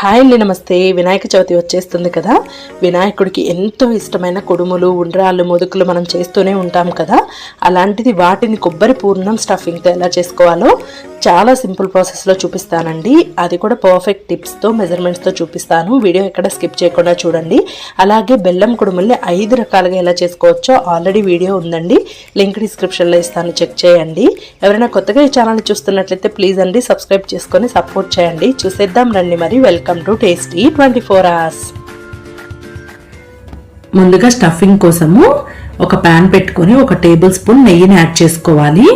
Hi అండి నమస్తే. వినాయక చవితి వచ్చేస్తుంది కదా. వినాయకుడికి ఎంతో ఇష్టమైన కుడుములు ఉండ్రాళ్ళు ముదుకులు మనం చేస్తూనే ఉంటాం కదా. అలాంటిది వాటిని కొబ్బరి పూర్ణం స్టఫింగ్తో ఎలా చేసుకోవాలో చాలా సింపుల్ ప్రాసెస్లో చూపిస్తానండి. అది కూడా పర్ఫెక్ట్ టిప్స్తో మెజర్మెంట్స్తో చూపిస్తాను. వీడియో ఎక్కడ స్కిప్ చేయకుండా చూడండి. అలాగే బెల్లం కుడుముల్ని ఐదు రకాలుగా ఎలా చేసుకోవచ్చో ఆల్రెడీ వీడియో ఉందండి. లింక్ డిస్క్రిప్షన్లో ఇస్తాను. చెక్ చేయండి. ఎవరైనా కొత్తగా ఈ ఛానల్ చూస్తున్నట్లయితే ప్లీజ్ అండి సబ్స్క్రైబ్ చేసుకొని సపోర్ట్ చేయండి. చూసేద్దాం రండి మరి. Welcome. To tasty twenty four hours ముందుగా స్టఫింగ్ కోసము ఒక ప్యాన్ పెట్టుకొని ఒక టేబుల్ స్పూన్ నెయ్యిని యాడ్ చేసుకోవాలి.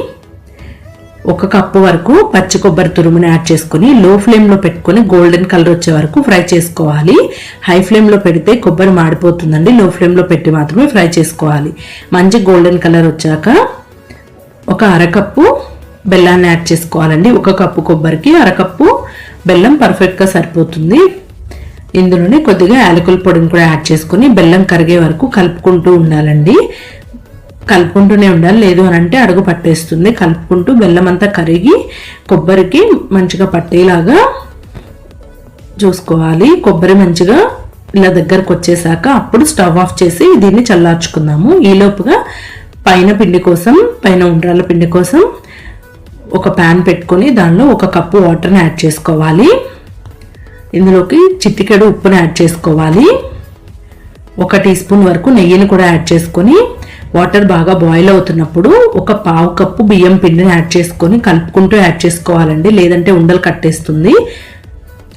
ఒక కప్పు వరకు పచ్చి కొబ్బరి తురుముని యాడ్ చేసుకుని లో ఫ్లేమ్లో పెట్టుకొని గోల్డెన్ కలర్ వచ్చే వరకు ఫ్రై చేసుకోవాలి. హై ఫ్లేమ్లో పెడితే కొబ్బరి మాడిపోతుందండి లో ఫ్లేమ్లో పెట్టి మాత్రమే ఫ్రై చేసుకోవాలి. మంచి గోల్డెన్ కలర్ వచ్చాక ఒక అరకప్పు బెల్లాన్ని యాడ్ చేసుకోవాలండి. ఒక కప్పు కొబ్బరికి అరకప్పు బెల్లం పర్ఫెక్ట్గా సరిపోతుంది. ఇందులోనే కొద్దిగా యాలకుల పొడిని కూడా యాడ్ చేసుకుని బెల్లం కరిగే వరకు కలుపుకుంటూ ఉండాలండి. కలుపుకుంటూనే ఉండాలి. లేదు అని అంటే అడుగు పట్టేస్తుంది. కలుపుకుంటూ బెల్లం అంతా కరిగి కొబ్బరికి మంచిగా పట్టేలాగా చూసుకోవాలి. కొబ్బరి మంచిగా ఇలా దగ్గరకు వచ్చేసాక అప్పుడు స్టవ్ ఆఫ్ చేసి దీన్ని చల్లార్చుకుందాము. ఈలోపుగా పైన పిండి కోసం పైన ఉండ్రాల పిండి కోసం ఒక ప్యాన్ పెట్టుకొని దానిలో ఒక కప్పు వాటర్ని యాడ్ చేసుకోవాలి. ఇందులోకి చిట్టికెడు ఉప్పుని యాడ్ చేసుకోవాలి. ఒక టీ స్పూన్ వరకు నెయ్యిని కూడా యాడ్ చేసుకొని వాటర్ బాగా బాయిల్ అవుతున్నప్పుడు ఒక పావు కప్పు బియ్యం పిండిని యాడ్ చేసుకొని కలుపుకుంటూ యాడ్ చేసుకోవాలండి. లేదంటే ఉండలు కట్టేస్తుంది.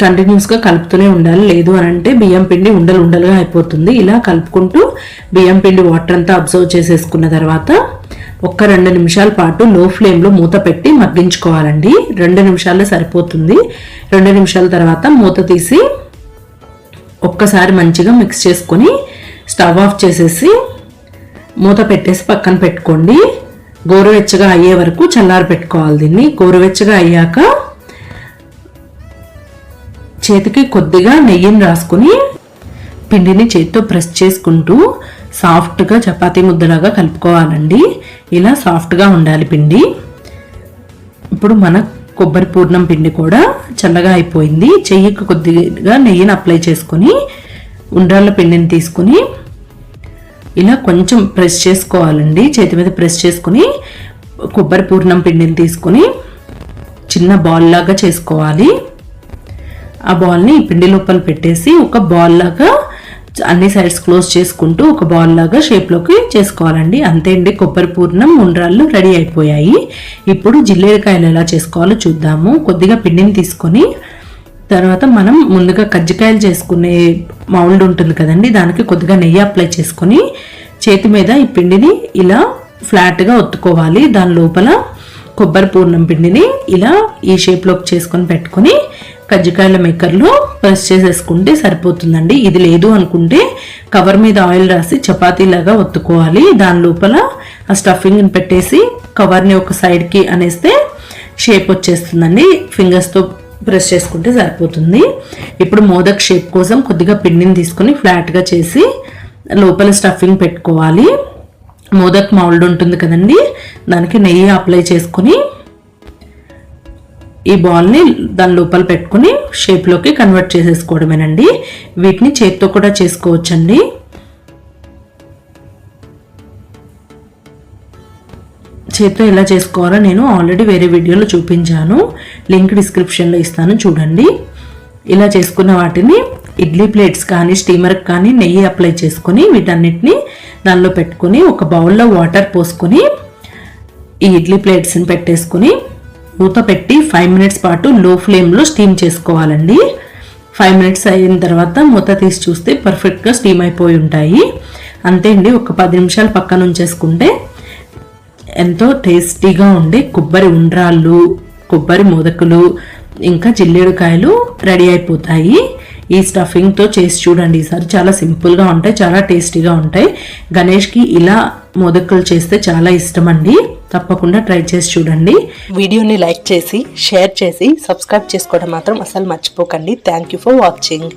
కంటిన్యూస్గా కలుపుతూనే ఉండాలి. లేదు అని అంటే బియ్యం పిండి ఉండలు ఉండలుగా అయిపోతుంది. ఇలా కలుపుకుంటూ బియ్యం పిండి వాటర్ అంతా అబ్జర్వ్ చేసేసుకున్న తర్వాత ఒక్క రెండు నిమిషాల పాటు లో ఫ్లేమ్లో మూత పెట్టి మగ్గించుకోవాలండి. రెండు నిమిషాల్లో సరిపోతుంది. రెండు నిమిషాల తర్వాత మూత తీసి ఒక్కసారి మంచిగా మిక్స్ చేసుకొని స్టవ్ ఆఫ్ చేసేసి మూత పెట్టేసి పక్కన పెట్టుకోండి. గోరువెచ్చగా అయ్యే వరకు చల్లారి పెట్టుకోవాలి దీన్ని. గోరువెచ్చగా అయ్యాక చేతికి కొద్దిగా నెయ్యిని రాసుకుని పిండిని చేతితో ప్రెస్ చేసుకుంటూ సాఫ్ట్గా చపాతీ ముద్దలాగా కలుపుకోవాలండి. ఇలా సాఫ్ట్గా ఉండాలి పిండి. ఇప్పుడు మన కొబ్బరి పూర్ణం పిండి కూడా చల్లగా అయిపోయింది. చెయ్యికి కొద్దిగా నెయ్యిని అప్లై చేసుకొని ఉండ్రాళ్ళ పిండిని తీసుకుని ఇలా కొంచెం ప్రెస్ చేసుకోవాలండి. చేతి మీద ప్రెస్ చేసుకుని కొబ్బరి పూర్ణం పిండిని తీసుకుని చిన్న బాల్ లాగా చేసుకోవాలి. ఆ బాల్ని ఈ పిండి లోపల పెట్టేసి ఒక బాల్ లాగా అన్ని సైడ్స్ క్లోజ్ చేసుకుంటూ ఒక బాల్ లాగా షేప్లోకి చేసుకోవాలండి. అంతే అండి కొబ్బరి పూర్ణం ఉండ్రాళ్ళు రెడీ అయిపోయాయి. ఇప్పుడు జిల్లేరకాయలు ఎలా చేసుకోవాలో చూద్దాము. కొద్దిగా పిండిని తీసుకొని తర్వాత మనం ముందుగా కజ్జికాయలు చేసుకునే మౌల్డ్ ఉంటుంది కదండి దానికి కొద్దిగా నెయ్యి అప్లై చేసుకొని చేతి మీద ఈ పిండిని ఇలా ఫ్లాట్గా ఒత్తుకోవాలి. దాని లోపల కొబ్బరి పూర్ణం పిండిని ఇలా ఈ షేప్లోకి చేసుకొని పెట్టుకొని కజ్జికాయల మేకర్లో ప్రెస్ చేసేసుకుంటే సరిపోతుందండి. ఇది లేదు అనుకుంటే కవర్ మీద ఆయిల్ రాసి చపాతీలాగా ఒత్తుకోవాలి. దాని లోపల ఆ స్టఫింగ్ని పెట్టేసి కవర్ని ఒక సైడ్కి అనేస్తే షేప్ వచ్చేస్తుందండి. ఫింగర్స్తో ప్రెస్ చేసుకుంటే సరిపోతుంది. ఇప్పుడు మోదక్ షేప్ కోసం కొద్దిగా పిండిని తీసుకొని ఫ్లాట్గా చేసి లోపల స్టఫింగ్ పెట్టుకోవాలి. మోదక్ మౌల్డ్ ఉంటుంది కదండి. దానికి నెయ్యి అప్లై చేసుకుని ఈ బాల్ని దాని లోపల పెట్టుకుని షేప్లోకి కన్వర్ట్ చేసేసుకోవడమేనండి. వీటిని చేత్తో కూడా చేసుకోవచ్చండి. చేత్తో ఎలా చేసుకోవాలో నేను ఆల్రెడీ వేరే వీడియోలో చూపించాను. లింక్ డిస్క్రిప్షన్లో ఇస్తాను చూడండి. ఇలా చేసుకున్న వాటిని ఇడ్లీ ప్లేట్స్ కానీ స్టీమర్కి కానీ నెయ్యి అప్లై చేసుకొని వీటన్నిటిని దానిలో పెట్టుకుని ఒక బౌల్లో వాటర్ పోసుకొని ఈ ఇడ్లీ ప్లేట్స్ని పెట్టేసుకుని మూత పెట్టి ఫైవ్ మినిట్స్ పాటు లో ఫ్లేమ్లో స్టీమ్ చేసుకోవాలండి. ఫైవ్ మినిట్స్ అయిన తర్వాత మూత తీసి చూస్తే పర్ఫెక్ట్గా స్టీమ్ అయిపోయి ఉంటాయి. అంతే అండి ఒక పది నిమిషాలు పక్కన ఉంచేసుకుంటే ఎంతో టేస్టీగా ఉండే కొబ్బరి ఉండ్రాళ్ళు కొబ్బరి మోదకులు ఇంకా జిల్లేడుకాయలు రెడీ అయిపోతాయి. ఈ స్టఫింగ్తో చేసి చూడండి ఈసారి చాలా సింపుల్గా ఉంటాయి చాలా టేస్టీగా ఉంటాయి. గణేష్కి ఇలా మోదక్కలు చేస్తే చాలా ఇష్టం అండి తప్పకుండా ట్రై చేసి చూడండి. వీడియోని లైక్ చేసి షేర్ చేసి సబ్స్క్రైబ్ చేసుకోవడం మాత్రం అసలు మర్చిపోకండి. Thank you for watching